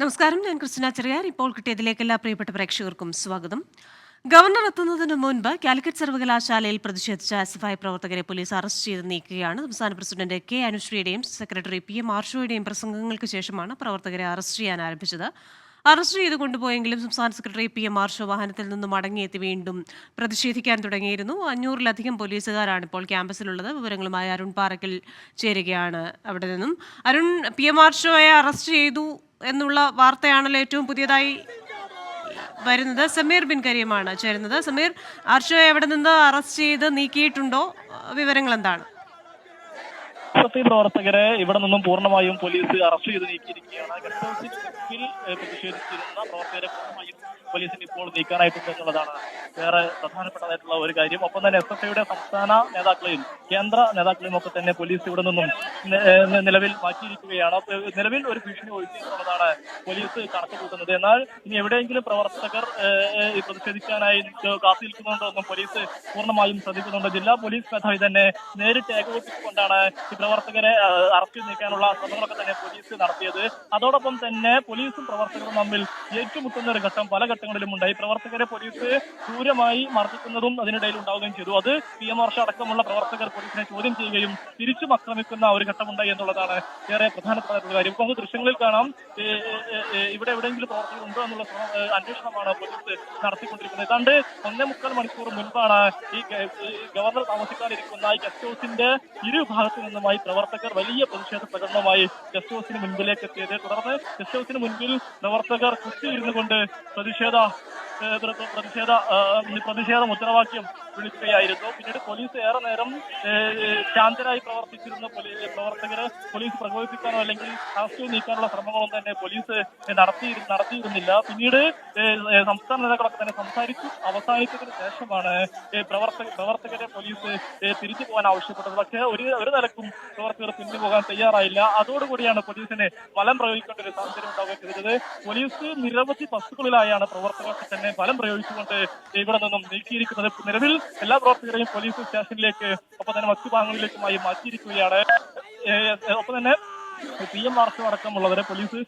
നമസ്കാരം ഞാൻ ക്രിസ്റ്റിന ചെറിയാർ ഇപ്പോൾ കിട്ടിയതിലേക്ക് എല്ലാ പ്രിയപ്പെട്ട പ്രേക്ഷകർക്കും സ്വാഗതം. ഗവർണർ എത്തുന്നതിന് മുൻപ് കാലിക്കറ്റ് സർവകലാശാലയിൽ പ്രതിഷേധിച്ച എസ് എഫ് ഐ പ്രവർത്തകരെ പോലീസ് അറസ്റ്റ് ചെയ്ത് നീക്കുകയാണ്. സംസ്ഥാന പ്രസിഡന്റ് കെ അനുശ്രീയുടെയും സെക്രട്ടറി പി എം ആർഷോയുടെയും പ്രസംഗങ്ങൾക്ക് ശേഷമാണ് പ്രവർത്തകരെ അറസ്റ്റ് ചെയ്യാൻ ആരംഭിച്ചത്. അറസ്റ്റ് ചെയ്ത് കൊണ്ടുപോയെങ്കിലും സംസ്ഥാന സെക്രട്ടറി പി എം ആർഷോ വാഹനത്തിൽ നിന്നും മടങ്ങിയെത്തി വീണ്ടും പ്രതിഷേധിക്കാൻ തുടങ്ങിയിരുന്നു. അഞ്ഞൂറിലധികം പോലീസുകാരാണ് ഇപ്പോൾ ക്യാമ്പസിലുള്ളത്. വിവരങ്ങളുമായി അരുൺ പാറക്കിൽ ചേരുകയാണ് അവിടെ നിന്നും. അരുൺ പി എം ആർഷോയെ അറസ്റ്റ് ചെയ്തു എന്നുള്ള വാർത്തയാണല്ലോ ഏറ്റവും പുതിയതായി വരുന്നത്. സമീർ ബിൻ ചേരുന്നത്. സമീർ ആർഷോയെ എവിടെ നിന്ന് അറസ്റ്റ് ചെയ്ത് നീക്കിയിട്ടുണ്ടോ? വിവരങ്ങൾ എന്താണ് എസ് പ്രവർത്തകരെ ഇവിടെ നിന്നും പൂർണമായും പോലീസ് അറസ്റ്റ് ചെയ്ത് നീക്കിയിരിക്കുകയാണ്. പ്രതിഷേധിച്ചിരുന്ന പ്രവർത്തകരെ പൂർണമായും പോലീസിന് ഇപ്പോൾ നീക്കാനായിട്ടുണ്ട് എന്നുള്ളതാണ് വേറെ പ്രധാനപ്പെട്ടതായിട്ടുള്ള ഒരു കാര്യം. ഒപ്പം തന്നെ എസ് എഫ് ഐയുടെ സംസ്ഥാന നേതാക്കളെയും കേന്ദ്ര നേതാക്കളെയും ഒക്കെ തന്നെ പോലീസ് ഇവിടെ നിന്നും നിലവിൽ മാറ്റിയിരിക്കുകയാണ്. നിലവിൽ ഒരു ഭീഷണി ഒഴിച്ചു എന്നുള്ളതാണ് പോലീസ് കണക്ക് കൂട്ടുന്നത് എന്നാൽ ഇനി എവിടെയെങ്കിലും പ്രവർത്തകർ പ്രതിഷേധിക്കാനായി കാത്തു എന്നും പോലീസ് പൂർണമായും ശ്രദ്ധിക്കുന്നുണ്ട്. ജില്ലാ പോലീസ് മേധാവി തന്നെ നേരിട്ട് ഏകോപിപ്പിച്ചുകൊണ്ടാണ് ഈ പ്രവർത്തകരെ അറസ്റ്റ് നീക്കാനുള്ള ശ്രമങ്ങളൊക്കെ തന്നെ പോലീസ് നടത്തിയത്. അതോടൊപ്പം തന്നെ പോലീസും പ്രവർത്തകരും തമ്മിൽ ഏറ്റുമുട്ടുന്ന ഒരു ഘട്ടം പല ഘട്ടങ്ങളിലും ഉണ്ടായി. പ്രവർത്തകരെ പോലീസ് ക്രൂരമായി മർദ്ദിക്കുന്നതും അതിനിടയിൽ ഉണ്ടാവുകയും ചെയ്തു. അത് പി എം ആർഷ അടക്കമുള്ള പ്രവർത്തകർ പോലീസിനെ ചോദ്യം ചെയ്യുകയും തിരിച്ചും ആക്രമിക്കുന്ന ഒരു ഘട്ടമുണ്ടായി എന്നുള്ളതാണ് ഏറെ പ്രധാനപ്പെട്ട കാര്യം. നമുക്ക് ദൃശ്യങ്ങളിൽ കാണാം. ഇവിടെ എവിടെയെങ്കിലും പ്രവർത്തകർ ഉണ്ടോ എന്നുള്ള അന്വേഷണമാണ് പോലീസ് നടത്തിക്കൊണ്ടിരിക്കുന്നത്. ഏതാണ്ട് ഒന്നേ മുക്കാൽ മണിക്കൂർ മുൻപാണ് ഈ ഗവർണർ താമസിക്കാനിരിക്കുന്ന ഈ ഗസ്റ്റ് ഹൗസിന്റെ ഇരു ഭാഗത്തു നിന്നുമായി പ്രവർത്തകർ വലിയ പ്രതിഷേധ പ്രകടനവുമായി ഗസ്റ്റ് ഹൗസിന് മുൻപിലേക്ക് എത്തിയത്. തുടർന്ന് ഗസ്റ്റ് ഹൗസിന് മുൻപിൽ പ്രവർത്തകർ കുത്തിയിരുന്നു കൊണ്ട് പ്രതിഷേധ പ്രതിഷേധം പ്രതിഷേധ മുദ്രാവാക്യം വിളിക്കുകയായിരുന്നു. പിന്നീട് പോലീസ് ഏറെ നേരം ശാന്തരായി പ്രവർത്തിച്ചിരുന്ന പ്രവർത്തകരെ പോലീസ് പ്രകോപിപ്പിക്കാനോ അല്ലെങ്കിൽ അറസ്റ്റ് നീക്കാനുള്ള ശ്രമങ്ങളൊന്നും തന്നെ പോലീസ് നടത്തി നടത്തിയിരുന്നില്ല. പിന്നീട് സംസ്ഥാന നേതാക്കളൊക്കെ തന്നെ സംസാരിച്ചു. അവസാനിച്ചതിന് ശേഷമാണ് പ്രവർത്തക പ്രവർത്തകരെ പോലീസ് തിരിച്ചു പോകാൻ ആവശ്യപ്പെട്ടത്. പക്ഷേ ഒരു ഒരു നിലക്കും പ്രവർത്തകർ പിരിഞ്ഞു പോകാൻ തയ്യാറായില്ല. അതോടുകൂടിയാണ് പോലീസിന് ബലം പ്രയോഗിക്കേണ്ട ഒരു സാഹചര്യം ഉണ്ടാവുകയും ചെയ്തത് പോലീസ് നിരവധി ബസ്സുകളിലായാണ് പ്രവർത്തകർക്ക് തന്നെ ബലം പ്രയോഗിച്ചുകൊണ്ട് ഇവിടെ നിന്നും നീക്കിയിരിക്കുന്നത്. നിലവിൽ എല്ലാ പ്രവർത്തകരെയും പോലീസ് സ്റ്റേഷനിലേക്ക് ഒപ്പം തന്നെ മറ്റു ഭാഗങ്ങളിലേക്കുമായി മാറ്റിയിരിക്കുകയാണ്. ഒപ്പം തന്നെ പി എം ആർഷോ അടക്കമുള്ളവരെ പോലീസ്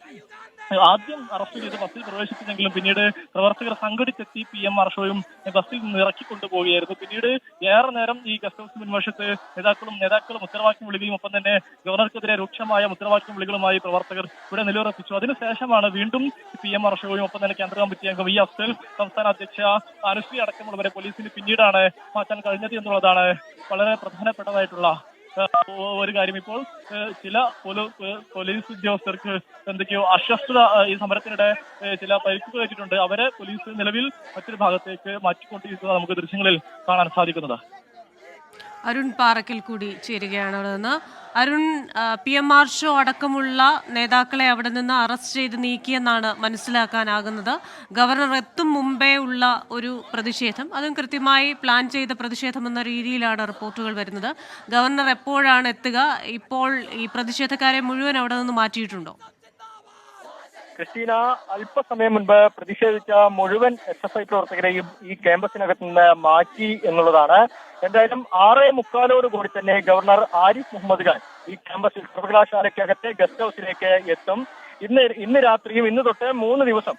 ആദ്യം അറസ്റ്റ് ചെയ്ത് ബസ്സിൽ പ്രവേശിപ്പിച്ചെങ്കിലും പിന്നീട് പ്രവർത്തകർ സംഘടിച്ചെത്തി പി എം ആർഷോയും ബസ്സിൽ നിന്ന് ഇറക്കി കൊണ്ടുപോവുകയായിരുന്നു പിന്നീട് ഏറെ നേരം ഈ ഗസ്റ്റ് ഹൗസ് മുൻവശത്ത് നേതാക്കളും നേതാക്കളും മുദ്രാവാക്യം വിളിക്കുകയും ഒപ്പം തന്നെ ഗവർണർക്കെതിരെ രൂക്ഷമായ മുദ്രാവാക്യം വിളികളുമായി പ്രവർത്തകർ ഇവിടെ നിലയുറപ്പിച്ചു. അതിനുശേഷമാണ് വീണ്ടും പി എം ആർഷോയും ഒപ്പം തന്നെ കേന്ദ്ര കമ്മിറ്റി അംഗം ഈ അഫ്സൽ സംസ്ഥാന അധ്യക്ഷ അനുശ്രീ അടക്കമുള്ളവരെ പോലീസിന് പിന്നീടാണ് മാറ്റാൻ കഴിഞ്ഞത് എന്നുള്ളതാണ് വളരെ പ്രധാനപ്പെട്ടതായിട്ടുള്ള ഒരു കാര്യം ഇപ്പോൾ ചില പോലീ- പോലീസ് ഉദ്യോഗസ്ഥർക്ക് എന്തൊക്കെയോ അസ്വസ്ഥത ഈ സമരത്തിനിടെ ചില പരിക്കുകൾ വെച്ചിട്ടുണ്ട്. അവരെ പോലീസ് നിലവിൽ മറ്റൊരു ഭാഗത്തേക്ക് മാറ്റിക്കൊണ്ടിരിക്കുന്നത് നമുക്ക് ദൃശ്യങ്ങളിൽ കാണാൻ സാധിക്കുന്നത്. അരുൺ പാറക്കിൽ കൂടി ചേരുകയാണ് അവിടെ നിന്ന്. Arun P M Arsho അടക്കമുള്ള നേതാക്കളെ അവിടെ നിന്ന് അറസ്റ്റ് ചെയ്ത് നീക്കിയെന്നാണ് മനസ്സിലാക്കാനാകുന്നത്. ഗവർണർ എത്തും മുമ്പേ ഉള്ള ഒരു പ്രതിഷേധം. അതും കൃത്യമായി പ്ലാൻ ചെയ്ത പ്രതിഷേധം എന്ന രീതിയിലാണ് റിപ്പോർട്ടുകൾ വരുന്നത്. ഗവർണർ എപ്പോഴാണ് എത്തുക? ഇപ്പോൾ ഈ പ്രതിഷേധക്കാരെ മുഴുവൻ അവിടെ നിന്ന് മാറ്റിയിട്ടുണ്ടോ? ക്രിസ്റ്റീന അല്പസമയം മുൻപ് പ്രതിഷേധിച്ച മുഴുവൻ എസ് എഫ് ഐ പ്രവർത്തകരെയും ഈ ക്യാമ്പസിനകത്ത് നിന്ന് മാറ്റി എന്നുള്ളതാണ് എന്തായാലും ആറേ മുക്കാലോട് കൂടി തന്നെ ഗവർണർ ആരിഫ് മുഹമ്മദ് ഖാൻ ഈ ക്യാമ്പസിൽ സർവകലാശാലയ്ക്കകത്തെ ഗസ്റ്റ് ഹൗസിലേക്ക് എത്തും. ഇന്ന് ഇന്ന് രാത്രിയും ഇന്ന് തൊട്ട് മൂന്ന് ദിവസം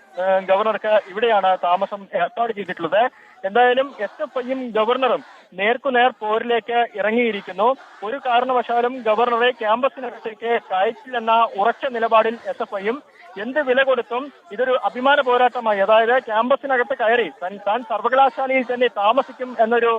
ഗവർണർക്ക് ഇവിടെയാണ് താമസം ഏർപ്പാട് ചെയ്തിട്ടുള്ളത്. എന്തായാലും എസ് എഫ് ഐയും ഗവർണറും നേർക്കുനേർ പോരിലേക്ക് ഇറങ്ങിയിരിക്കുന്നു. ഒരു കാരണവശാലും ഗവർണറെ ക്യാമ്പസിനകത്തേക്ക് കയറ്റില്ലെന്ന ഉറച്ച നിലപാടിൽ എസ് എഫ് ഐയും എന്ത് വില കൊടുത്തും ഇതൊരു അഭിമാന പോരാട്ടമായി. അതായത് ക്യാമ്പസിനകത്ത് കയറി താൻ താൻ സർവകലാശാലയിൽ തന്നെ താമസിക്കും എന്നൊരു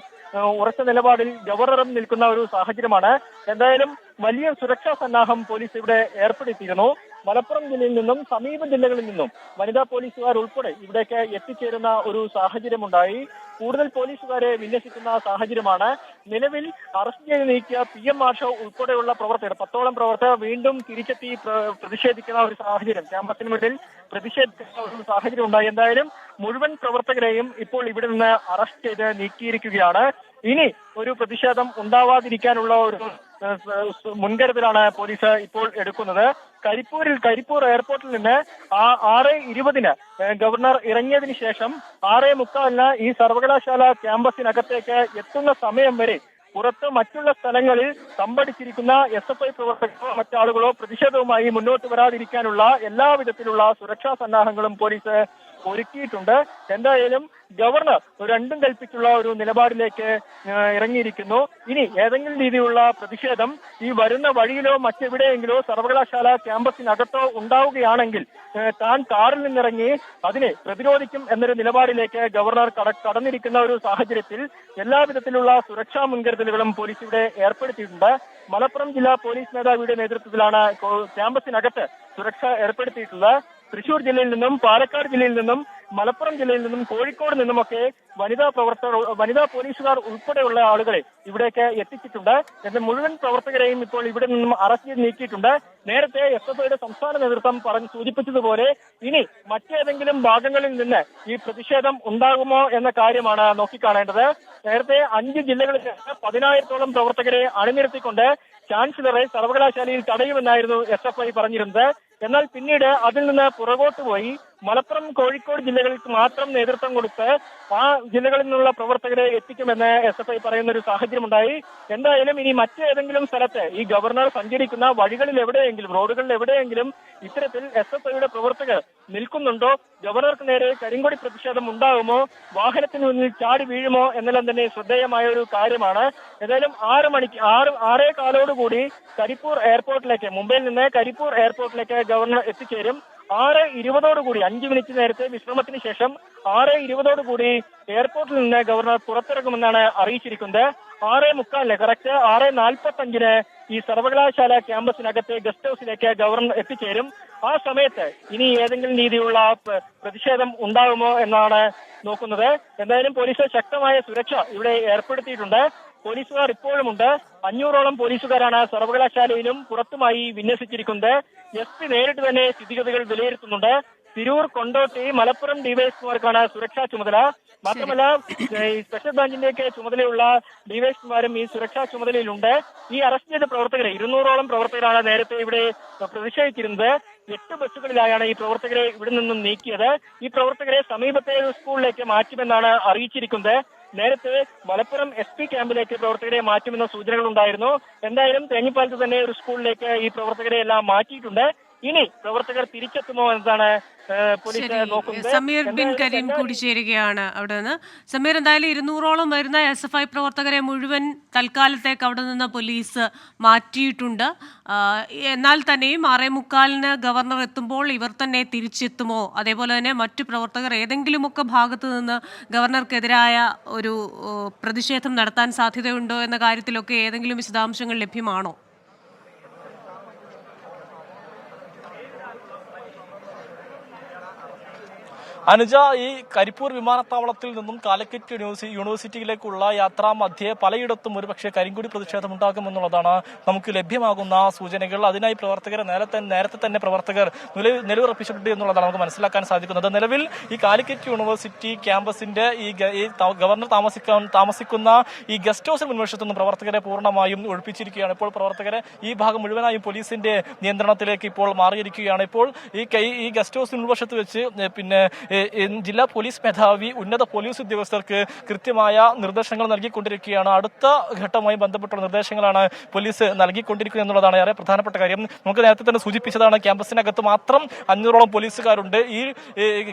ഉറച്ച നിലപാടിൽ ഗവർണറും നിൽക്കുന്ന ഒരു സാഹചര്യമാണ്. എന്തായാലും വലിയ സുരക്ഷാ സന്നാഹം പോലീസ് ഇവിടെ ഏർപ്പെടുത്തിയിരുന്നു. മലപ്പുറം ജില്ലയിൽ നിന്നും സമീപ ജില്ലകളിൽ നിന്നും വനിതാ പോലീസുകാർ ഉൾപ്പെടെ ഇവിടേക്ക് എത്തിച്ചേരുന്ന ഒരു സാഹചര്യമുണ്ടായി. കൂടുതൽ പോലീസുകാരെ വിന്യസിക്കുന്ന സാഹചര്യമാണ്. നിലവിൽ അറസ്റ്റ് ചെയ്ത് നീക്കിയ പി എം മാഷോ ഉൾപ്പെടെയുള്ള പ്രവർത്തകർ പത്തോളം പ്രവർത്തകർ വീണ്ടും തിരിച്ചെത്തി പ്രതിഷേധിക്കുന്ന ഒരു സാഹചര്യം ക്യാമ്പസിന് മുന്നിൽ പ്രതിഷേധിക്കുന്ന ഒരു സാഹചര്യം ഉണ്ടായി എന്തായാലും മുഴുവൻ പ്രവർത്തകരെയും ഇപ്പോൾ ഇവിടെ നിന്ന് അറസ്റ്റ് ചെയ്ത് നീക്കിയിരിക്കുകയാണ്. ഇനി ഒരു പ്രതിഷേധം ഉണ്ടാവാതിരിക്കാനുള്ള ഒരു മുൻകരുതലാണ് പോലീസ് ഇപ്പോൾ എടുക്കുന്നത്. കരിപ്പൂരിൽ കരിപ്പൂർ എയർപോർട്ടിൽ നിന്ന് ആ ആറ് ഇരുപതിന് ഗവർണർ ഇറങ്ങിയതിന് ശേഷം ആറ് മുക്കാലിന് ഈ സർവകലാശാല ക്യാമ്പസിനകത്തേക്ക് എത്തുന്ന സമയം വരെ പുറത്ത് മറ്റുള്ള സ്ഥലങ്ങളിൽ സംഭടിച്ചിരിക്കുന്ന എസ് എഫ് ഐ പ്രവർത്തകരോ മറ്റാളുകളോ പ്രതിഷേധവുമായി മുന്നോട്ട് വരാതിരിക്കാനുള്ള എല്ലാ വിധത്തിലുള്ള സുരക്ഷാ സന്നാഹങ്ങളും പോലീസ് ഒരുക്കിയിട്ടുണ്ട്. എന്തായാലും ഗവർണർ രണ്ടും കൽപ്പിച്ചുള്ള ഒരു നിലപാടിലേക്ക് ഇറങ്ങിയിരിക്കുന്നു. ഇനി ഏതെങ്കിലും രീതിയിലുള്ള പ്രതിഷേധം ഈ വരുന്ന വഴിയിലോ മറ്റെവിടെയെങ്കിലോ സർവകലാശാല ക്യാമ്പസിനകത്തോ ഉണ്ടാവുകയാണെങ്കിൽ താൻ കാറിൽ നിന്നിറങ്ങി അതിനെ പ്രതിരോധിക്കും എന്നൊരു നിലപാടിലേക്ക് ഗവർണർ കട കടന്നിരിക്കുന്ന ഒരു സാഹചര്യത്തിൽ എല്ലാവിധത്തിലുള്ള സുരക്ഷാ മുൻകരുതലുകളും പോലീസ് ഇവിടെ ഏർപ്പെടുത്തിയിട്ടുണ്ട്. മലപ്പുറം ജില്ലാ പോലീസ് മേധാവിയുടെ നേതൃത്വത്തിലാണ് ക്യാമ്പസിനകത്ത് സുരക്ഷ ഏർപ്പെടുത്തിയിട്ടുള്ളത്. തൃശൂർ ജില്ലയിൽ നിന്നും പാലക്കാട് ജില്ലയിൽ നിന്നും മലപ്പുറം ജില്ലയിൽ നിന്നും കോഴിക്കോട് നിന്നുമൊക്കെ വനിതാ പ്രവർത്തകർ വനിതാ പോലീസുകാർ ഉൾപ്പെടെയുള്ള ആളുകളെ ഇവിടേക്ക് എത്തിച്ചിട്ടുണ്ട്. എന്നാൽ മുഴുവൻ പ്രവർത്തകരെയും ഇപ്പോൾ ഇവിടെ നിന്നും അറസ്റ്റ് ചെയ്ത് നീക്കിയിട്ടുണ്ട്. നേരത്തെ എസ് എഫ് ഐയുടെ സംസ്ഥാന നേതൃത്വം പറഞ്ഞ് സൂചിപ്പിച്ചതുപോലെ ഇനി മറ്റേതെങ്കിലും ഭാഗങ്ങളിൽ നിന്ന് ഈ പ്രതിഷേധം ഉണ്ടാകുമോ എന്ന കാര്യമാണ് നോക്കിക്കാണേണ്ടത്. നേരത്തെ അഞ്ച് ജില്ലകളിൽ പതിനായിരത്തോളം പ്രവർത്തകരെ അണിനിരത്തിക്കൊണ്ട് ചാൻസലറെ സർവകലാശാലയിൽ തടയുമെന്നായിരുന്നു എസ് എഫ് ഐ പറഞ്ഞിരുന്നത്. എന്നാൽ പിന്നീട് അതിൽ നിന്ന് പുറകോട്ട് പോയി മലപ്പുറം കോഴിക്കോട് ജില്ലകൾക്ക് മാത്രം നേതൃത്വം കൊടുത്ത് ആ ജില്ലകളിൽ നിന്നുള്ള പ്രവർത്തകരെ എത്തിക്കുമെന്ന് എസ് എഫ് ഐ പറയുന്ന ഒരു സാഹചര്യം ഉണ്ടായി എന്തായാലും ഇനി മറ്റേതെങ്കിലും സ്ഥലത്ത് ഈ ഗവർണർ സഞ്ചരിക്കുന്ന വഴികളിൽ എവിടെയെങ്കിലും റോഡുകളിൽ എവിടെയെങ്കിലും ഇത്തരത്തിൽ എസ് എഫ് ഐയുടെ പ്രവർത്തകർ നിൽക്കുന്നുണ്ടോ? ഗവർണർക്ക് നേരെ കരിങ്കൊടി പ്രതിഷേധം ഉണ്ടാകുമോ വാഹനത്തിന് മുന്നിൽ ചാടി വീഴുമോ? എന്നെല്ലാം തന്നെ ശ്രദ്ധേയമായ ഒരു കാര്യമാണ്. ഏതായാലും ആറ് മണിക്ക് ആറ് ആറേ കാലോടുകൂടി കരിപ്പൂർ എയർപോർട്ടിലേക്ക് മുംബൈയിൽ നിന്ന് കരിപ്പൂർ എയർപോർട്ടിലേക്ക് ഗവർണർ എത്തിച്ചേരും. ആറ് ഇരുപതോടുകൂടി അഞ്ച് മിനിറ്റ് നേരത്തെ വിശ്രമത്തിന് ശേഷം ആറ് ഇരുപതോടുകൂടി എയർപോർട്ടിൽ നിന്ന് ഗവർണർ പുറത്തിറങ്ങുമെന്നാണ് അറിയിച്ചിരിക്കുന്നത്. ആറ് മുക്കാലിന് കറക്റ്റ് ആറ് നാൽപ്പത്തി അഞ്ചിന് ഈ സർവകലാശാല ക്യാമ്പസിനകത്തെ ഗസ്റ്റ് ഹൗസിലേക്ക് ഗവർണർ എത്തിച്ചേരും. ആ സമയത്ത് ഇനി ഏതെങ്കിലും രീതിയിലുള്ള പ്രതിഷേധം ഉണ്ടാകുമോ എന്നാണ് നോക്കുന്നത്. എന്തായാലും പോലീസ് ശക്തമായ സുരക്ഷ ഇവിടെ ഏർപ്പെടുത്തിയിട്ടുണ്ട്. പോലീസുകാർ ഇപ്പോഴുമുണ്ട് അഞ്ഞൂറോളം പോലീസുകാരാണ് സർവകലാശാലയിലും പുറത്തുമായി വിന്യസിച്ചിരിക്കുന്നത്. എസ് പി നേരിട്ട് തന്നെ സ്ഥിതിഗതികൾ വിലയിരുത്തുന്നുണ്ട്. തിരൂർ കൊണ്ടോട്ടി മലപ്പുറം ഡിവൈഎസ്മാർക്കാണ് സുരക്ഷാ ചുമതല. മാത്രമല്ല ഈ സ്പെഷ്യൽ ബ്രാഞ്ചിന്റെയൊക്കെ ചുമതലയുള്ള ഡിവൈഎസ്മാരും ഈ സുരക്ഷാ ചുമതലയിലുണ്ട്. ഈ അറസ്റ്റ് ചെയ്ത പ്രവർത്തകരെ ഇരുന്നൂറോളം പ്രവർത്തകരാണ് നേരത്തെ ഇവിടെ പ്രതിഷേധിച്ചിരുന്നത്. എട്ട് ബസ്സുകളിലായാണ് ഈ പ്രവർത്തകരെ ഇവിടെ നിന്നും നീക്കിയത്. ഈ പ്രവർത്തകരെ സമീപത്തെ സ്കൂളിലേക്ക് മാറ്റുമെന്നാണ് അറിയിച്ചിരിക്കുന്നത്. നേരത്തെ മലപ്പുറം എസ് പി ക്യാമ്പിലേക്ക് പ്രവർത്തകരെ മാറ്റുമെന്ന സൂചനകൾ ഉണ്ടായിരുന്നു എന്തായാലും തേഞ്ഞിപ്പാലത്ത് തന്നെ ഒരു സ്കൂളിലേക്ക് ഈ പ്രവർത്തകരെ എല്ലാം മാറ്റിയിട്ടുണ്ട്. ഇനി പ്രവർത്തകർ തിരിച്ചെത്തുമോ എന്നതാണ് സമീർ ബിൻ കരീം കൂടി ചേരുകയാണ് അവിടെ നിന്ന് സമീർ എന്തായാലും ഇരുന്നൂറോളം വരുന്ന എസ് എഫ് ഐ പ്രവർത്തകരെ മുഴുവൻ തൽക്കാലത്തേക്ക് അവിടെ നിന്ന് പോലീസ് മാറ്റിയിട്ടുണ്ട്. എന്നാൽ തന്നെയും ആറേ മുക്കാലിന് ഗവർണർ എത്തുമ്പോൾ ഇവർ തന്നെ തിരിച്ചെത്തുമോ? അതേപോലെ തന്നെ മറ്റു പ്രവർത്തകർ ഏതെങ്കിലുമൊക്കെ ഭാഗത്തു നിന്ന് ഗവർണർക്കെതിരായ ഒരു പ്രതിഷേധം നടത്താൻ സാധ്യതയുണ്ടോ എന്ന കാര്യത്തിലൊക്കെ ഏതെങ്കിലും വിശദാംശങ്ങൾ ലഭ്യമാണോ? അനുജ ഈ കരിപ്പൂർ വിമാനത്താവളത്തിൽ നിന്നും കാലിക്കറ്റ് യൂണിവേഴ്സി യൂണിവേഴ്സിറ്റിയിലേക്കുള്ള യാത്രാ മധ്യേ പലയിടത്തും ഒരുപക്ഷെ കരിങ്കുടി പ്രതിഷേധം ഉണ്ടാകുമെന്നുള്ളതാണ് നമുക്ക് ലഭ്യമാകുന്ന സൂചനകൾ. അതിനായി പ്രവർത്തകർ നേരത്തെ നേരത്തെ തന്നെ പ്രവർത്തകർ നില- നിലയുറപ്പിച്ചിട്ടുണ്ട് എന്നുള്ളതാണ് നമുക്ക് മനസ്സിലാക്കാൻ സാധിക്കുന്നത്. നിലവിൽ ഈ കാലിക്കറ്റ് യൂണിവേഴ്സിറ്റി ക്യാമ്പസിന്റെ ഈ ഗവർണർ താമസിക്കാൻ താമസിക്കുന്ന ഈ ഗസ്റ്റ് ഹൗസിന് മുൻവശത്തു പ്രവർത്തകരെ പൂർണമായും ഒഴിപ്പിച്ചിരിക്കുകയാണ്. ഇപ്പോൾ പ്രവർത്തകരെ ഈ ഭാഗം മുഴുവനായും പോലീസിന്റെ നിയന്ത്രണത്തിലേക്ക് ഇപ്പോൾ മാറിയിരിക്കുകയാണ്. ഇപ്പോൾ ഈ ഈ ഗസ്റ്റ് ഹൗസിന് മുൻവശത്ത് വെച്ച് പിന്നെ ജില്ലാ പോലീസ് മേധാവി ഉന്നത പോലീസ് ഉദ്യോഗസ്ഥർക്ക് കൃത്യമായ നിർദ്ദേശങ്ങൾ നൽകിക്കൊണ്ടിരിക്കുകയാണ്. അടുത്ത ഘട്ടവുമായി ബന്ധപ്പെട്ട നിർദ്ദേശങ്ങളാണ് പോലീസ് നൽകിക്കൊണ്ടിരിക്കുന്നത് എന്നുള്ളതാണ് ഏറെ പ്രധാനപ്പെട്ട കാര്യം. നമുക്ക് നേരത്തെ തന്നെ സൂചിപ്പിച്ചതാണ് ക്യാമ്പസിനകത്ത് മാത്രം അഞ്ഞൂറോളം പോലീസുകാരുണ്ട്. ഈ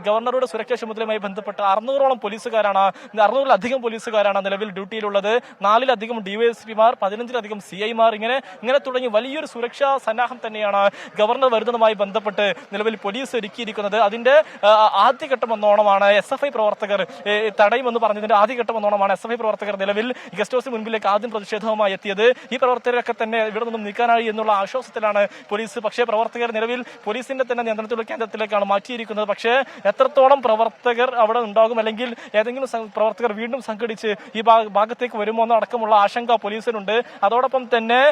ഗവർണറുടെ സുരക്ഷാ ചുമതലയുമായി ബന്ധപ്പെട്ട് അറുന്നൂറോളം പോലീസുകാരാണ് അറുന്നൂറിലധികം പോലീസുകാരാണ് നിലവിൽ ഡ്യൂട്ടിയിലുള്ളത്. നാലിലധികം ഡിവൈഎസ്പിമാർ പതിനഞ്ചിലധികം സി ഐമാർ ഇങ്ങനെ ഇങ്ങനെ തുടങ്ങി വലിയൊരു സുരക്ഷാ സന്നാഹം തന്നെയാണ് ഗവർണർ വരുന്നതുമായി ബന്ധപ്പെട്ട് നിലവിൽ പോലീസ് ഒരുക്കിയിരിക്കുന്നത്. അതിന്റെ ആ, ആദ്യഘട്ടം എന്നോണമാണ് എസ് എഫ് ഐ പ്രവർത്തകർ തടയുമെന്ന് പറഞ്ഞതിന്റെ ആദ്യഘട്ടം എന്നോണമാണ് എസ് എഫ് ഐ പ്രവർത്തകർ നിലവിൽ ഗസ്റ്റ് ഹൗസിന് മുൻപിലേക്ക് ആദ്യം പ്രതിഷേധവുമായി എത്തിയത്. ഈ പ്രവർത്തകരൊക്കെ തന്നെ ഇവിടെ നിന്നും നീക്കാനായി എന്നുള്ള ആശ്വാസത്തിലാണ് പോലീസ്. പക്ഷേ പ്രവർത്തകർ നിലവിൽ പോലീസിന്റെ തന്നെ നിയന്ത്രണത്തിലുള്ള കേന്ദ്രത്തിലേക്കാണ് മാറ്റിയിരിക്കുന്നത്. പക്ഷേ എത്രത്തോളം പ്രവർത്തകർ അവിടെ ഉണ്ടാകും അല്ലെങ്കിൽ ഏതെങ്കിലും പ്രവർത്തകർ വീണ്ടും സംഘടിച്ച് ഈ ഭാഗ- ഭാഗത്തേക്ക് വരുമോ എന്നടക്കമുള്ള ആശങ്ക പോലീസിനുണ്ട്. അതോടൊപ്പം തന്നെ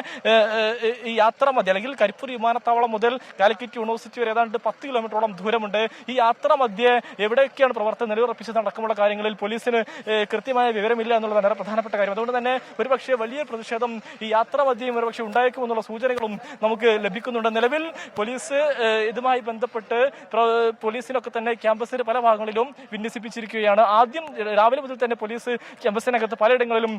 ഈ യാത്ര മതി അല്ലെങ്കിൽ കരിപ്പൂർ വിമാനത്താവളം മുതൽ കാലിക്കറ്റ് യൂണിവേഴ്സിറ്റി വരെ ഏതാണ്ട് പത്ത് കിലോമീറ്ററോളം ദൂരമുണ്ട്. ഈ യാത്ര മധ്യേ എവിടെയൊക്കെയാണ് പ്രവർത്തനം നിലയുറപ്പിച്ചത് അടക്കമുള്ള കാര്യങ്ങളിൽ പോലീസിന് കൃത്യമായ വിവരമില്ല എന്നുള്ളതാണ് വളരെ പ്രധാനപ്പെട്ട കാര്യം. അതുകൊണ്ട് തന്നെ ഒരുപക്ഷെ വലിയ പ്രതിഷേധം ഈ യാത്രാ മധ്യം ഒരുപക്ഷെ ഉണ്ടായേക്കുമെന്നുള്ള സൂചനകളും നമുക്ക് ലഭിക്കുന്നുണ്ട്. നിലവിൽ പോലീസ് ഇതുമായി ബന്ധപ്പെട്ട് പോലീസിനൊക്കെ തന്നെ ക്യാമ്പസിന്റെ പല ഭാഗങ്ങളിലും വിന്യസിപ്പിച്ചിരിക്കുകയാണ്. ആദ്യം രാവിലെ മുതൽ തന്നെ പോലീസ് ക്യാമ്പസിനകത്ത് പലയിടങ്ങളിലും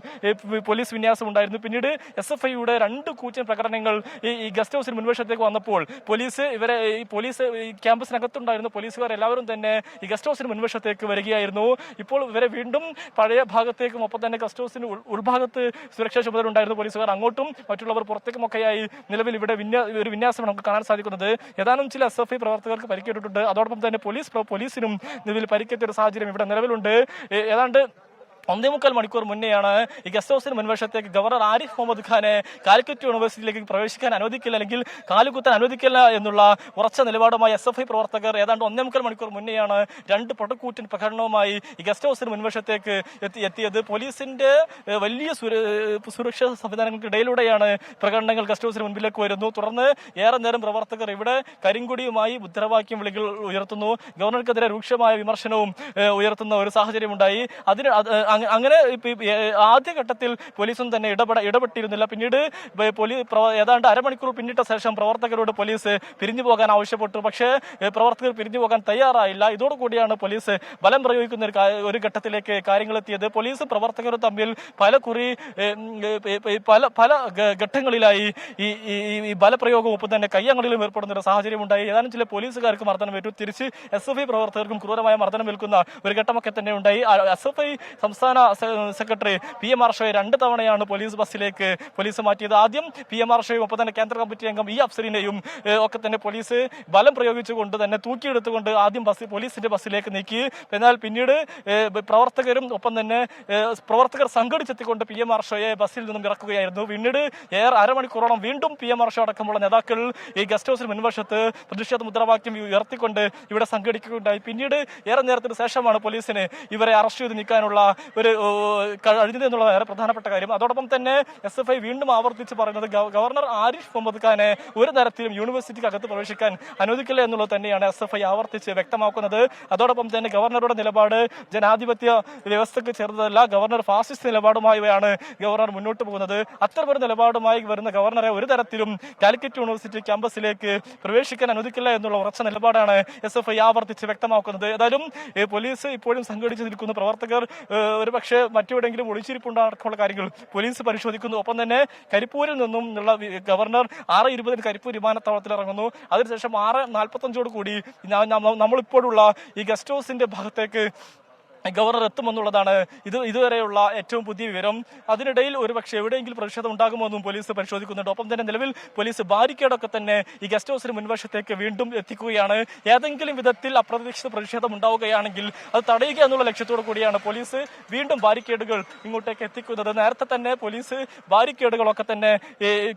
പോലീസ് വിന്യാസം ഉണ്ടായിരുന്നു. പിന്നീട് എസ് എഫ് ഐയുടെ രണ്ട് കൂറ്റൻ പ്രകടനങ്ങൾ ഈ ഗസ്റ്റ് ഹൗസിന് മുൻവശത്തേക്ക് വന്നപ്പോൾ പോലീസ് ഇവരെ ഈ പോലീസ് ക്യാമ്പസിനകത്തുണ്ടായിരുന്ന പോലീസുകാർ എല്ലാവരും തന്നെ ഈ ഗസ്റ്റ് ഹൗസിന് മുൻവശത്തേക്ക് വരികയായിരുന്നു. ഇപ്പോൾ ഇവരെ വീണ്ടും പഴയ ഭാഗത്തേക്കും ഒപ്പം തന്നെ ഗസ്റ്റ് ഹൗസിന് ഉൾഭാഗത്ത് സുരക്ഷാ ചുമതല ഉണ്ടായിരുന്നു പോലീസുകാർ അങ്ങോട്ടും മറ്റുള്ളവർ പുറത്തേക്കുമൊക്കെയായി നിലവിൽ ഇവിടെ ഒരു വിന്യാസം നമുക്ക് കാണാൻ സാധിക്കുന്നത്. ഏതാനും ചില എസ് എഫ് ഐ പ്രവർത്തകർക്ക് പരിക്കേറ്റിട്ടുണ്ട്. അതോടൊപ്പം തന്നെ പോലീസ് പോലീസിനും നിലവിൽ പരിക്കേറ്റ ഒരു സാഹചര്യം ഇവിടെ നിലവിലുണ്ട്. ഏതാണ്ട് ഒന്നേ മുക്കാൽ മണിക്കൂർ മുന്നെയാണ് ഈ ഗസ്റ്റ് ഹൗസിന് മുൻവശത്തേക്ക് ഗവർണർ ആരിഫ് മുഹമ്മദ് ഖാനെ കാലിക്കറ്റ് യൂണിവേഴ്സിറ്റിയിലേക്ക് പ്രവേശിക്കാൻ അനുവദിക്കില്ല അല്ലെങ്കിൽ കാലുകുത്താൻ അനുവദിക്കില്ല എന്നുള്ള ഉറച്ച നിലപാടുമായി എസ് എഫ് ഐ പ്രവർത്തകർ ഏതാണ്ട് ഒന്നേ മുക്കാൽ മണിക്കൂർ മുന്നെയാണ് രണ്ട് പടക്കൂറ്റൻ പ്രകടനവുമായി ഈ ഗസ്റ്റ് ഹൗസിന് മുൻവശത്തേക്ക് എത്തി എത്തിയത്. പോലീസിന്റെ വലിയ സുരക്ഷാ സംവിധാനങ്ങൾക്കിടയിലൂടെയാണ് പ്രകടനങ്ങൾ ഗസ്റ്റ് ഹൗസിന് മുൻപിലേക്ക് വരുന്നു. തുടർന്ന് ഏറെ നേരം പ്രവർത്തകർ ഇവിടെ കരിങ്കുടിയുമായി മുദ്രാവാക്യം വിളികൾ ഉയർത്തുന്നു. ഗവർണർക്കെതിരെ രൂക്ഷമായ വിമർശനവും ഉയർത്തുന്ന ഒരു സാഹചര്യമുണ്ടായി. അതിന് അങ്ങനെ ആദ്യ ഘട്ടത്തിൽ പോലീസും തന്നെ ഇടപെട ഇടപെട്ടിരുന്നില്ല. പിന്നീട് പോലീസ് ഏതാണ്ട് അരമണിക്കൂർ പിന്നിട്ട ശേഷം പ്രവർത്തകരോട് പോലീസ് പിരിഞ്ഞു പോകാൻ ആവശ്യപ്പെട്ടു. പക്ഷേ പ്രവർത്തകർ പിരിഞ്ഞു പോകാൻ തയ്യാറായില്ല. ഇതോടുകൂടിയാണ് പോലീസ് ബലം പ്രയോഗിക്കുന്ന ഒരു ഒരു ഘട്ടത്തിലേക്ക് കാര്യങ്ങൾ എത്തിയത് പോലീസ് പ്രവർത്തകർ തമ്മിൽ പല കുറി പല പല ഘട്ടങ്ങളിലായി ഈ ഈ ബലപ്രയോഗവും ഒപ്പം തന്നെ കയ്യങ്ങളിലും ഏർപ്പെടുന്ന ഒരു സാഹചര്യം ഉണ്ടായി. ഏതാനും ചില പോലീസുകാർക്ക് മർദ്ദനം ഏറ്റു. തിരിച്ച് എസ് എഫ് ഐ പ്രവർത്തകർക്കും ക്രൂരമായ മർദ്ദനം ഏൽക്കുന്ന ഒരു ഘട്ടമൊക്കെ തന്നെ ഉണ്ടായി. എസ് എഫ് ഐ സംസ്ഥാന സെക്രട്ടറി പി എം ആർഷോയെ രണ്ട് തവണയാണ് പോലീസ് ബസ്സിലേക്ക് പോലീസ് മാറ്റിയത്. ആദ്യം പി എം ആർഷയും ഒപ്പം തന്നെ കേന്ദ്ര കമ്മിറ്റി അംഗം ഇ അഫ്സറിനെയും ഒക്കെ തന്നെ പോലീസ് ബലം പ്രയോഗിച്ചുകൊണ്ട് തന്നെ തൂക്കിയെടുത്തുകൊണ്ട് ആദ്യം ബസ് പോലീസിന്റെ ബസ്സിലേക്ക് നീക്കി. എന്നാൽ പിന്നീട് പ്രവർത്തകരും ഒപ്പം തന്നെ പ്രവർത്തകർ സംഘടിച്ചെത്തിക്കൊണ്ട് പി എം ആർഷോയെ ബസ്സിൽ നിന്നും ഇറക്കുകയായിരുന്നു. പിന്നീട് ഏറെ അരമണിക്കൂറോളം വീണ്ടും പി എം ആർഷോ അടക്കമുള്ള നേതാക്കൾ ഈ ഗസ്റ്റ് ഹൗസിന് മുൻവശത്ത് പ്രതിഷേധ മുദ്രാവാക്യം ഉയർത്തിക്കൊണ്ട് ഇവിടെ സംഘടിക്കുകയുണ്ടായി. പിന്നീട് ഏറെ നേരത്തിന് ശേഷമാണ് പോലീസിന് ഇവരെ അറസ്റ്റ് ചെയ്ത് നീക്കാനുള്ള ഒരു കഴിഞ്ഞത് എന്നുള്ളത് വളരെ പ്രധാനപ്പെട്ട കാര്യം. അതോടൊപ്പം തന്നെ എസ് എഫ് ഐ വീണ്ടും ആവർത്തിച്ച് പറയുന്നത് ഗവർണർ ആരിഫ് മുഹമ്മദ് ഖാനെ ഒരു തരത്തിലും യൂണിവേഴ്സിറ്റിക്ക് അകത്ത് പ്രവേശിക്കാൻ അനുവദിക്കില്ല എന്നുള്ളത് തന്നെയാണ് എസ് എഫ് ഐ ആവർത്തിച്ച് വ്യക്തമാക്കുന്നത്. അതോടൊപ്പം തന്നെ ഗവർണറുടെ നിലപാട് ജനാധിപത്യ വ്യവസ്ഥയ്ക്ക് ചേർന്നതല്ല ഗവർണർ ഫാസിസ്റ്റ് നിലപാടുമായാണ് ഗവർണർ മുന്നോട്ട് പോകുന്നത്. അത്തരമൊരു നിലപാടുമായി വരുന്ന ഗവർണറെ ഒരു തരത്തിലും കാലിക്കറ്റ് യൂണിവേഴ്സിറ്റി ക്യാമ്പസിലേക്ക് പ്രവേശിക്കാൻ അനുവദിക്കില്ല എന്നുള്ള ഉറച്ച നിലപാടാണ് എസ് എഫ് ഐ ആവർത്തിച്ച് വ്യക്തമാക്കുന്നത്. ഏതായാലും പോലീസ് ഇപ്പോഴും സംഘടിച്ചു നിൽക്കുന്ന പ്രവർത്തകർ ഏഹ്, ഒരുപക്ഷെ മറ്റെവിടെയെങ്കിലും ഒളിച്ചിരിപ്പുണ്ടാക്കുള്ള കാര്യങ്ങൾ പോലീസ് പരിശോധിക്കുന്നു. ഒപ്പം തന്നെ കരിപ്പൂരിൽ നിന്നും ഉള്ള ഗവർണർ ആറ് ഇരുപതിന് കരിപ്പൂർ വിമാനത്താവളത്തിൽ ഇറങ്ങുന്നു. അതിനുശേഷം ആറ് നാൽപ്പത്തഞ്ചോട് കൂടി നമ്മളിപ്പോഴുള്ള ഈ ഗസ്റ്റ് ഹൗസിന്റെ ഭാഗത്തേക്ക് ഗവർണർ എത്തുമെന്നുള്ളതാണ് ഇത് ഇതുവരെയുള്ള ഏറ്റവും പുതിയ വിവരം. അതിനിടയിൽ ഒരുപക്ഷെ എവിടെയെങ്കിലും പ്രതിഷേധം ഉണ്ടാകുമോ എന്നും പോലീസ് പരിശോധിക്കുന്നുണ്ട്. ഒപ്പം തന്നെ നിലവിൽ പോലീസ് ബാരിക്കേഡൊക്കെ തന്നെ ഈ ഗസ്റ്റ് ഹൗസിന് മുൻവശത്തേക്ക് വീണ്ടും എത്തിക്കുകയാണ്. ഏതെങ്കിലും വിധത്തിൽ അപ്രതീക്ഷിത പ്രതിഷേധം ഉണ്ടാവുകയാണെങ്കിൽ അത് തടയുക എന്നുള്ള ലക്ഷ്യത്തോടു കൂടിയാണ് പോലീസ് വീണ്ടും ബാരിക്കേഡുകൾ ഇങ്ങോട്ടേക്ക് എത്തിക്കുന്നത്. നേരത്തെ തന്നെ പോലീസ് ബാരിക്കേഡുകളൊക്കെ തന്നെ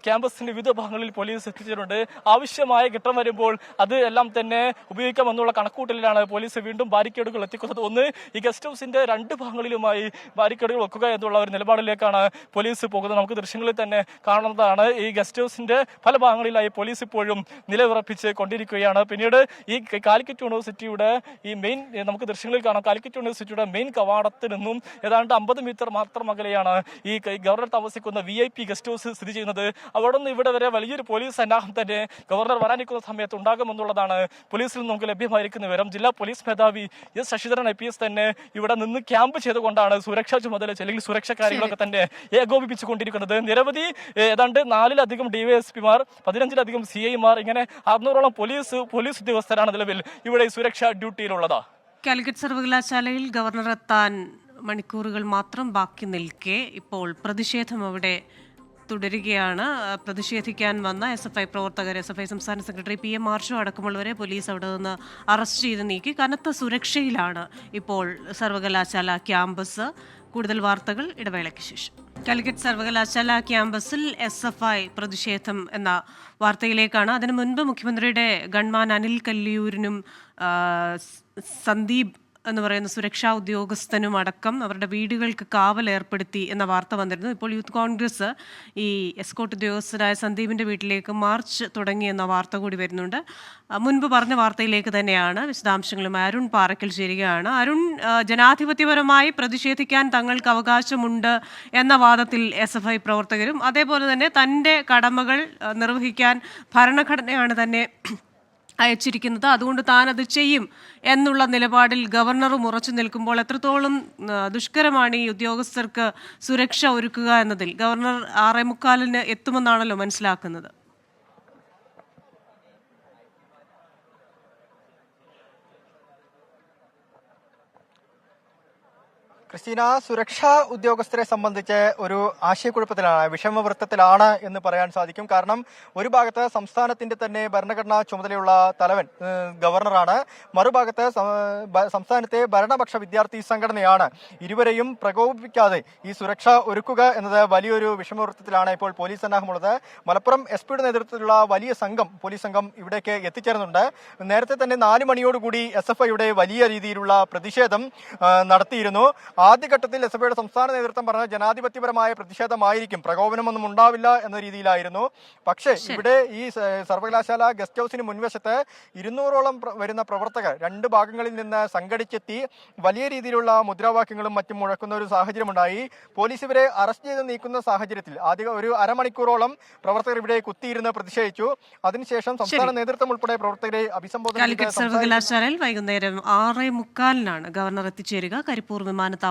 ക്യാമ്പസിന്റെ വിവിധ ഭാഗങ്ങളിൽ പോലീസ് എത്തിച്ചിട്ടുണ്ട്. ആവശ്യമായ ഘട്ടം വരുമ്പോൾ അത് എല്ലാം തന്നെ ഉപയോഗിക്കാമെന്നുള്ള കണക്കൂട്ടലിലാണ് പോലീസ് വീണ്ടും ബാരിക്കേഡുകൾ എത്തിക്കുന്നത്. ഒന്ന് ഈ ഗസ്റ്റ് ഹൗസിന്റെ രണ്ട് ഭാഗങ്ങളിലുമായി ബാരിക്കേഡുകൾ വെക്കുക എന്നുള്ള ഒരു നിലപാടിലേക്കാണ് പോലീസ് പോകുന്നത്. നമുക്ക് ദൃശ്യങ്ങളിൽ തന്നെ കാണുന്നതാണ്. ഈ ഗസ്റ്റ് ഹൗസിന്റെ പല ഭാഗങ്ങളിലായി പോലീസ് ഇപ്പോഴും നിലയുറപ്പിച്ച് കൊണ്ടിരിക്കുകയാണ്. പിന്നീട് ഈ കാലിക്കറ്റ് യൂണിവേഴ്സിറ്റിയുടെ ഈ മെയിൻ നമുക്ക് ദൃശ്യങ്ങളിൽ കാണാം. കാലിക്കറ്റ് യൂണിവേഴ്സിറ്റിയുടെ മെയിൻ കവാടത്തിൽ നിന്നും ഏതാണ്ട് അമ്പത് മീറ്റർ മാത്രം അകലെയാണ് ഈ ഗവർണർ താമസിക്കുന്ന V I P guest house സ്ഥിതി ചെയ്യുന്നത്. അവിടെ നിന്ന് ഇവിടെ വരെ വലിയൊരു പോലീസ് സന്നാഹം തന്നെ ഗവർണർ വരാനിരിക്കുന്ന സമയത്ത് ഉണ്ടാകുമെന്നുള്ളതാണ് പോലീസിൽ നിന്ന് നമുക്ക് ലഭ്യമായിരിക്കുന്ന വിവരം. ജില്ലാ പോലീസ് മേധാവി S Sasidharan I P S തന്നെ ഇവിടെ നിന്ന് ക്യാമ്പ് ചെയ്തുകൊണ്ടാണ് സുരക്ഷാ ചുമതല അല്ലെങ്കിൽ സുരക്ഷാ കാര്യങ്ങളൊക്കെ തന്നെ ഏകോപിപ്പിച്ചുകൊണ്ടിരിക്കുന്നത്. നിരവധി ഏതാണ്ട് നാലിലധികം ഡിവൈഎസ്പിമാർ പതിനഞ്ചിലധികം സി ഐമാർ ഇങ്ങനെ അറുന്നൂറോളം പോലീസ് പോലീസ് ഉദ്യോഗസ്ഥരാണ് നിലവിൽ ഇവിടെ സുരക്ഷാ ഡ്യൂട്ടിയിലുള്ളത്. കാലിക്കറ്റ് സർവകലാശാലയിൽ ഗവർണർ എത്താൻ മണിക്കൂറുകൾ മാത്രം ബാക്കി നിൽക്കെ ഇപ്പോൾ പ്രതിഷേധം അവിടെ തുടരുകയാണ്. പ്രതിഷേധിക്കാൻ വന്ന എസ് എഫ് ഐ പ്രവർത്തകർ എസ് എഫ് ഐ സംസ്ഥാന സെക്രട്ടറി പി എം മാർഷോ അടക്കമുള്ളവരെ പോലീസ് അവിടെ നിന്ന് അറസ്റ്റ് ചെയ്ത് നീക്കി. കനത്ത സുരക്ഷയിലാണ് ഇപ്പോൾ സർവകലാശാല ക്യാമ്പസ്. കൂടുതൽ വാർത്തകൾ ഇടവേളയ്ക്ക് ശേഷം. കാലിക്കറ്റ് സർവകലാശാല ക്യാമ്പസിൽ എസ് എഫ് ഐ പ്രതിഷേധം എന്ന വാർത്തയിലേക്കാണ്. അതിനു മുൻപ് മുഖ്യമന്ത്രിയുടെ ഗൺമാൻ അനിൽ കല്ലിയൂരിനും സന്ദീപ് എന്ന് പറയുന്ന സുരക്ഷാ ഉദ്യോഗസ്ഥനും അടക്കം അവരുടെ വീടുകൾക്ക് കാവൽ ഏർപ്പെടുത്തി എന്ന വാർത്ത വന്നിരുന്നു. ഇപ്പോൾ യൂത്ത് കോൺഗ്രസ് ഈ എസ്കോട്ട് ഉദ്യോഗസ്ഥരായ സന്ദീപിന്റെ വീട്ടിലേക്ക് മാർച്ച് തുടങ്ങി എന്ന വാർത്ത കൂടി വരുന്നുണ്ട്. മുൻപ് പറഞ്ഞ വാർത്തയിലേക്ക് തന്നെയാണ് വിശദാംശങ്ങളും. അരുൺ പാറക്കൽ ചേരുകയാണ്. അരുൺ ജനാധിപത്യപരമായി പ്രതിഷേധിക്കാൻ തങ്ങൾക്ക് അവകാശമുണ്ട് എന്ന വാദത്തിൽ എസ് എഫ് ഐ പ്രവർത്തകരും അതേപോലെ തന്നെ തന്റെ കടമകൾ നിർവഹിക്കാൻ ഭരണഘടനയാണ് തന്നെ അയച്ചിരിക്കുന്നത്. അതുകൊണ്ട് താൻ അത് ചെയ്യും എന്നുള്ള നിലപാടിൽ ഗവർണറും ഉറച്ചു നിൽക്കുമ്പോൾ എത്രത്തോളം ദുഷ്കരമാണ് ഈ ഉദ്യോഗസ്ഥർക്ക് സുരക്ഷ ഒരുക്കുക എന്നതിൽ. ഗവർണർ ആറേ മുക്കാലിന് എത്തുമെന്നാണല്ലോ മനസ്സിലാക്കുന്നത്. ക്രിസ്റ്റീന സുരക്ഷാ ഉദ്യോഗസ്ഥരെ സംബന്ധിച്ച് ഒരു ആശയക്കുഴപ്പത്തിലാണ് വിഷമവൃത്തത്തിലാണ് എന്ന് പറയാൻ സാധിക്കും. കാരണം ഒരു ഭാഗത്ത് സംസ്ഥാനത്തിന്റെ തന്നെ ഭരണഘടനാ ചുമതലയുള്ള തലവൻ ഗവർണറാണ്. മറുഭാഗത്ത് സംസ്ഥാനത്തെ ഭരണപക്ഷ വിദ്യാർത്ഥി സംഘടനയാണ്. ഇരുവരെയും പ്രകോപിപ്പിക്കാതെ ഈ സുരക്ഷ ഒരുക്കുക എന്നത് വലിയൊരു വിഷമവൃത്തത്തിലാണ് ഇപ്പോൾ പോലീസ് സന്നാഹമുള്ളത്. മലപ്പുറം എസ് പിയുടെ നേതൃത്വത്തിലുള്ള വലിയ സംഘം പോലീസ് സംഘം ഇവിടേക്ക് എത്തിച്ചേർന്നുണ്ട്. നേരത്തെ തന്നെ നാല് മണിയോടുകൂടി എസ് എഫ് ഐയുടെ വലിയ രീതിയിലുള്ള പ്രതിഷേധം നടത്തിയിരുന്നു. ആദ്യഘട്ടത്തിൽ എസ് സംസ്ഥാന നേതൃത്വം പറഞ്ഞ ജനാധിപത്യപരമായ പ്രതിഷേധമായിരിക്കും. പ്രകോപനമൊന്നും ഉണ്ടാവില്ല എന്ന രീതിയിലായിരുന്നു. പക്ഷേ ഇവിടെ ഈ സർവകലാശാല ഗസ്റ്റ് ഹൌസിന് മുൻവശത്ത് ഇരുന്നൂറോളം വരുന്ന പ്രവർത്തകർ രണ്ട് ഭാഗങ്ങളിൽ നിന്ന് സംഘടിച്ചെത്തി വലിയ രീതിയിലുള്ള മുദ്രാവാക്യങ്ങളും മറ്റും മുഴക്കുന്ന ഒരു സാഹചര്യമുണ്ടായി. പോലീസ് ഇവരെ അറസ്റ്റ് ചെയ്ത് നീക്കുന്ന സാഹചര്യത്തിൽ ആദ്യ ഒരു അരമണിക്കൂറോളം പ്രവർത്തകർ ഇവിടെ കുത്തിയിരുന്ന് പ്രതിഷേധിച്ചു. അതിനുശേഷം സംസ്ഥാന നേതൃത്വം ഉൾപ്പെടെ പ്രവർത്തകരെ അഭിസംബോധന സർവകലാശാലയിൽ വൈകുന്നേരം ആറേ മുക്കാലിനാണ് ഗവർണർ എത്തിച്ചേരുക. കരിപ്പൂർ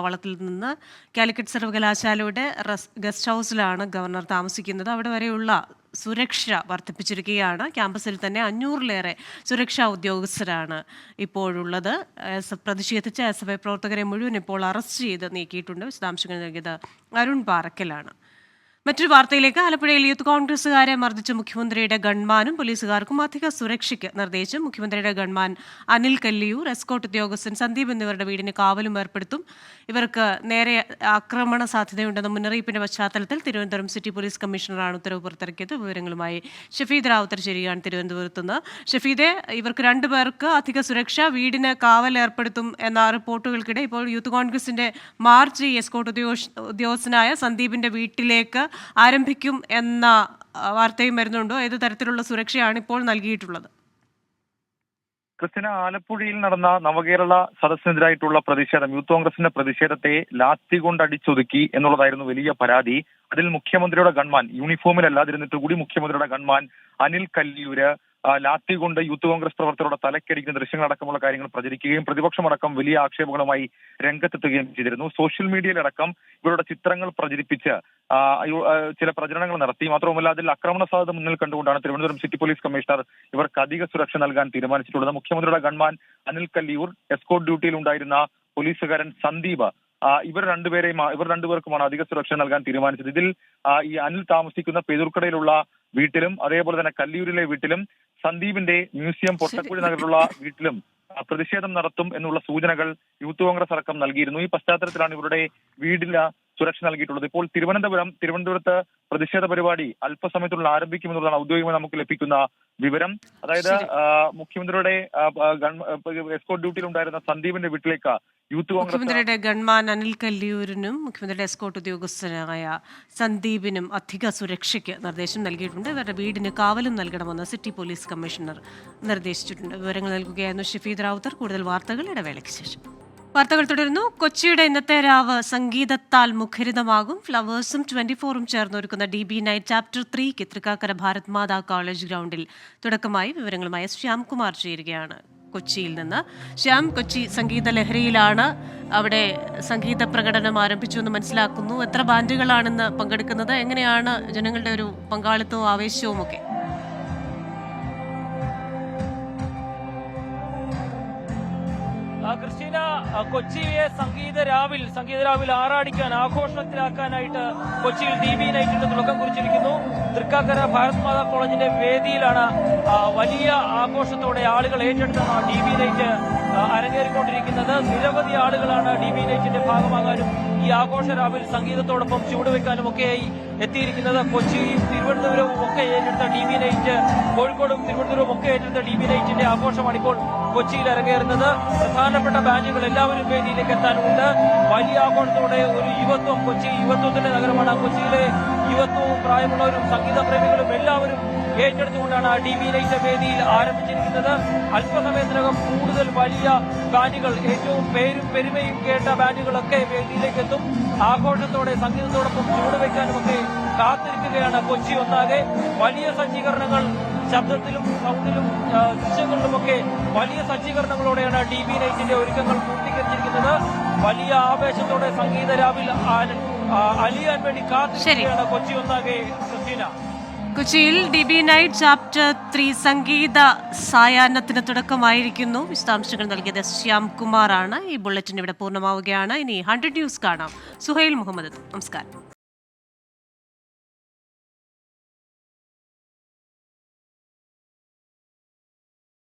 വിമാനത്താവളത്തിൽ നിന്ന് കാലിക്കറ്റ് സർവകലാശാലയുടെ ഗസ്റ്റ് ഹൗസിലാണ് ഗവർണർ താമസിക്കുന്നത്. അവിടെ വരെയുള്ള സുരക്ഷ വർദ്ധിപ്പിച്ചിരിക്കുകയാണ്. ക്യാമ്പസിൽ തന്നെ അഞ്ഞൂറിലേറെ സുരക്ഷാ ഉദ്യോഗസ്ഥരാണ് ഇപ്പോഴുള്ളത്. പ്രതിഷേധിച്ച എസ് എഫ് ഐ പ്രവർത്തകരെ മുഴുവൻ ഇപ്പോൾ അറസ്റ്റ് ചെയ്ത് നീക്കിയിട്ടുണ്ട്. വിശദാംശങ്ങൾ നൽകിയത് അരുൺ പാറക്കലാണ്. മറ്റൊരു വാർത്തയിലേക്ക് ആലപ്പുഴയിൽ യൂത്ത് കോൺഗ്രസുകാരെ മർദ്ദിച്ച മുഖ്യമന്ത്രിയുടെ ഗൺമാനും പോലീസുകാർക്കും അധിക സുരക്ഷയ്ക്ക് നിർദ്ദേശം. മുഖ്യമന്ത്രിയുടെ ഗൺമാൻ അനിൽ കല്ലിയൂർ എസ്കോട്ട് ഉദ്യോഗസ്ഥൻ സന്ദീപ് എന്നിവരുടെ വീടിന് കാവലും ഏർപ്പെടുത്തും. ഇവർക്ക് നേരെ ആക്രമണ സാധ്യതയുണ്ടെന്ന മുന്നറിയിപ്പിന്റെ പശ്ചാത്തലത്തിൽ തിരുവനന്തപുരം സിറ്റി പോലീസ് കമ്മീഷണറാണ് ഉത്തരവ് പുറത്തിറക്കിയത്. വിവരങ്ങളുമായി ഷഫീദ് റാവുത്തർ ശരിയാണ് തിരുവനന്തപുരത്ത് നിന്ന് ഷഫീദെ ഇവർക്ക് രണ്ടുപേർക്ക് അധിക സുരക്ഷ വീടിന് കാവൽ ഏർപ്പെടുത്തും എന്ന റിപ്പോർട്ടുകൾക്കിടെ ഇപ്പോൾ യൂത്ത് കോൺഗ്രസിന്റെ മാർച്ച് എസ്കോട്ട് ഉദ്യോഗസ്ഥനായ സന്ദീപിന്റെ വീട്ടിലേക്ക് ആരംഭിക്കും എന്ന വാർത്തയും വരുന്നുണ്ടോ? ഏത് തരത്തിലുള്ള സുരക്ഷയാണ് ഇപ്പോൾ നൽകിയിട്ടുള്ളത്? ക്രിസ്ത്യന ആലപ്പുഴയിൽ നടന്ന നവകേരള സദസ്സിനെതിരായിട്ടുള്ള പ്രതിഷേധം യൂത്ത് കോൺഗ്രസിന്റെ പ്രതിഷേധത്തെ ലാത്തി കൊണ്ട് അടിച്ചൊതുക്കി എന്നുള്ളതായിരുന്നു വലിയ പരാതി. അതിൽ മുഖ്യമന്ത്രിയുടെ ഗൺമാൻ യൂണിഫോമിലല്ലാതിരുന്നിട്ട് കൂടി മുഖ്യമന്ത്രിയുടെ ഗൺമാൻ അനിൽ കല്ലിയൂര് ലാത്തി കൊണ്ട് യൂത്ത് കോൺഗ്രസ് പ്രവർത്തകരുടെ തലക്കടിക്കുന്ന ദൃശ്യങ്ങളടക്കമുള്ള കാര്യങ്ങൾ പ്രചരിക്കുകയും പ്രതിപക്ഷമടക്കം വലിയ ആക്ഷേപങ്ങളുമായി രംഗത്തെത്തുകയും ചെയ്തിരുന്നു. സോഷ്യൽ മീഡിയയിലടക്കം ഇവരുടെ ചിത്രങ്ങൾ പ്രചരിപ്പിച്ച് ചില പ്രചരണങ്ങൾ നടത്തി. മാത്രവുമല്ല അതിൽ ആക്രമണ സാധ്യത മുന്നിൽ കണ്ടുകൊണ്ടാണ് തിരുവനന്തപുരം സിറ്റി പോലീസ് കമ്മീഷണർ ഇവർക്ക് അധിക സുരക്ഷ നൽകാൻ തീരുമാനിച്ചിട്ടുള്ളത്. മുഖ്യമന്ത്രിയുടെ ഗൺമാൻ അനിൽ കല്ലിയൂർ എസ്കോട്ട് ഡ്യൂട്ടിയിൽ ഉണ്ടായിരുന്ന പോലീസുകാരൻ സന്ദീപ് ഇവർ രണ്ടുപേരെയും ഇവർ രണ്ടുപേർക്കുമാണ് അധിക സുരക്ഷ നൽകാൻ തീരുമാനിച്ചത്. ഇതിൽ ഈ അനിൽ താമസിക്കുന്ന പെരുർക്കടയിലുള്ള വീട്ടിലും അതേപോലെ തന്നെ കല്ലിയൂരിലെ വീട്ടിലും സന്ദീപിന്റെ മ്യൂസിയം പൊട്ടക്കുഴി നഗറിലുള്ള വീട്ടിലും പ്രതിഷേധം നടത്തും എന്നുള്ള സൂചനകൾ യൂത്ത് കോൺഗ്രസ് അടക്കം നൽകിയിരുന്നു. ഈ പശ്ചാത്തലത്തിലാണ് ഇവരുടെ വീടിന് സുരക്ഷ നൽകിയിട്ടുള്ളത്. ഇപ്പോൾ തിരുവനന്തപുരം തിരുവനന്തപുരത്ത് പ്രതിഷേധ പരിപാടി അല്പസമയത്തുള്ള ആരംഭിക്കുമെന്നുള്ളതാണ് ഔദ്യോഗികമായി നമുക്ക് ലഭിക്കുന്ന വിവരം. അതായത് മുഖ്യമന്ത്രിയുടെ എസ്കോർട്ട് ഉണ്ടായിരുന്ന സന്ദീപിന്റെ വീട്ടിലേക്ക് യൂത്ത് കോൺഗ്രസ് മുഖ്യമന്ത്രിയുടെ ഗൺമാൻ അനിൽ കല്ലിയൂരിനും മുഖ്യമന്ത്രിയുടെ എസ്കോട്ട് ഉദ്യോഗസ്ഥനായ സന്ദീപിനും അധിക സുരക്ഷയ്ക്ക് നിർദ്ദേശം നൽകിയിട്ടുണ്ട്. ഇവരുടെ വീടിന് കാവലും നൽകണമെന്ന് സിറ്റി പോലീസ് കമ്മീഷണർ നിർദ്ദേശിച്ചിട്ടുണ്ട്. വിവരങ്ങൾ നൽകുകയായിരുന്നു ഷഫീദ് റാവുത്തർ. കൂടുതൽ വാർത്തകൾ ഇടവേളയ്ക്ക് ശേഷം. വാർത്തകൾ തുടരുന്നു. കൊച്ചിയുടെ ഇന്നത്തെ രാവ് സംഗീതത്താൽ മുഖരിതമാകും. ഫ്ലവേഴ്സും ട്വന്റി ഫോറും ചേർന്നൊരുക്കുന്ന ഡി ബി നൈറ്റ് ചാപ്റ്റർ ത്രീക്ക് തൃക്കാക്കര ഭാരത് മാതാ കോളേജ് ഗ്രൗണ്ടിൽ. തുടക്കമായി വിവരങ്ങളുമായി ശ്യാംകുമാർ ചേരുകയാണ്. കൊച്ചിയിൽ നിന്ന് ശ്യാം കൊച്ചി സംഗീത ലഹരിയിലാണ്. അവിടെ സംഗീത പ്രകടനം ആരംഭിച്ചു എന്ന് മനസ്സിലാക്കുന്നു. എത്ര ബാൻഡുകളാണെന്ന് പങ്കെടുക്കുന്നത്? എങ്ങനെയാണ് ജനങ്ങളുടെ ഒരു പങ്കാളിത്തവും ആവേശവും ഒക്കെ ക്രിസ്റ്റീന കൊച്ചിയെ സംഗീത രാവിൽ സംഗീത രാവിൽ ആറാടിക്കാൻ ആഘോഷത്തിലാക്കാനായിട്ട് കൊച്ചിയിൽ ഡി ബി നൈറ്റിന്റെ തുടക്കം കുറിച്ചിരിക്കുന്നു. തൃക്കാക്കര ഭാരത് മാതാ കോളേജിന്റെ വേദിയിലാണ് വലിയ ആഘോഷത്തോടെ ആളുകൾ ഏറ്റെടുത്ത ഡി ബി നൈറ്റ് അരങ്ങേറിക്കൊണ്ടിരിക്കുന്നത്. നിരവധി ആളുകളാണ് ഡി ബി നൈറ്റിന്റെ ഭാഗമാകാനും ഈ ആഘോഷ രാവിൽ സംഗീതത്തോടൊപ്പം ചുവടുവെക്കാനും ഒക്കെയായി എത്തിയിരിക്കുന്നത്. കൊച്ചിയും തിരുവനന്തപുരവും ഒക്കെ ഏറ്റെടുത്ത ഡി ബി നൈറ്റ് കോഴിക്കോടും തിരുവനന്തപുരവും ഒക്കെ ഏറ്റെടുത്ത ഡി ബി നൈറ്റിന്റെ ആഘോഷമാണ് ഇപ്പോൾ കൊച്ചിയിൽ അരങ്ങേറുന്നത്. പ്രധാനപ്പെട്ട ബാൻഡുകൾ എല്ലാവരും വേദിയിലേക്ക് എത്താനുണ്ട്. വലിയ ആഘോഷത്തോടെ ഒരു യുവത്വം കൊച്ചി യുവത്വത്തിന്റെ നഗരമാണ്. കൊച്ചിയിലെ യുവത്വവും പ്രായമുള്ളവരും സംഗീത പ്രേമികളും എല്ലാവരും ഏറ്റെടുത്തുകൊണ്ടാണ് ഡി ബി ലൈറ്റ് വേദിയിൽ ആരംഭിച്ചിരിക്കുന്നത്. അല്പസമയത്തിനകം കൂടുതൽ വലിയ ബാൻഡുകൾ ഏറ്റവും പേരും പെരുമയും കേട്ട ബാൻഡുകളൊക്കെ വേദിയിലേക്ക് എത്തും ആഘോഷത്തോടെ സംഗീതത്തോടൊപ്പം ചൂടുവെക്കാനുമൊക്കെ കാത്തിരിക്കുകയാണ് കൊച്ചി ഒന്നാകെ. വലിയ സജ്ജീകരണങ്ങൾ ശബ്ദത്തിലും സൗണ്ടിലും ദൃശ്യങ്ങളിലുമൊക്കെ വലിയ സജ്ജീകരണങ്ങളോടെയാണ് ഡി ബി നൈറ്റിന്റെ ഒരുക്കങ്ങൾ പൂർത്തീകരിച്ചിരിക്കുന്നത്. വലിയ ആവേശത്തോടെ സംഗീത രാവിൽ അലിയാൻ വേണ്ടി കാത്തിരിക്കുകയാണ് കൊച്ചി ഒന്നാകെ. ക്രിസ്റ്റീന. കൊച്ചിയിൽ ഡിബി നൈറ്റ് ചാപ്റ്റർ ത്രീ സംഗീത സായാഹ്നത്തിന് തുടക്കമായിരിക്കുന്നു. വിശദാംശങ്ങൾ നൽകിയത് ശ്യാം കുമാറാണ്. ഈ ബുള്ളറ്റിൻ ഇവിടെ പൂർണമാവുകയാണ്. ഇനി ഹൺഡ്രഡ് ന്യൂസ് കാണാം. സുഹൈൽ മുഹമ്മദ് നമസ്കാരം.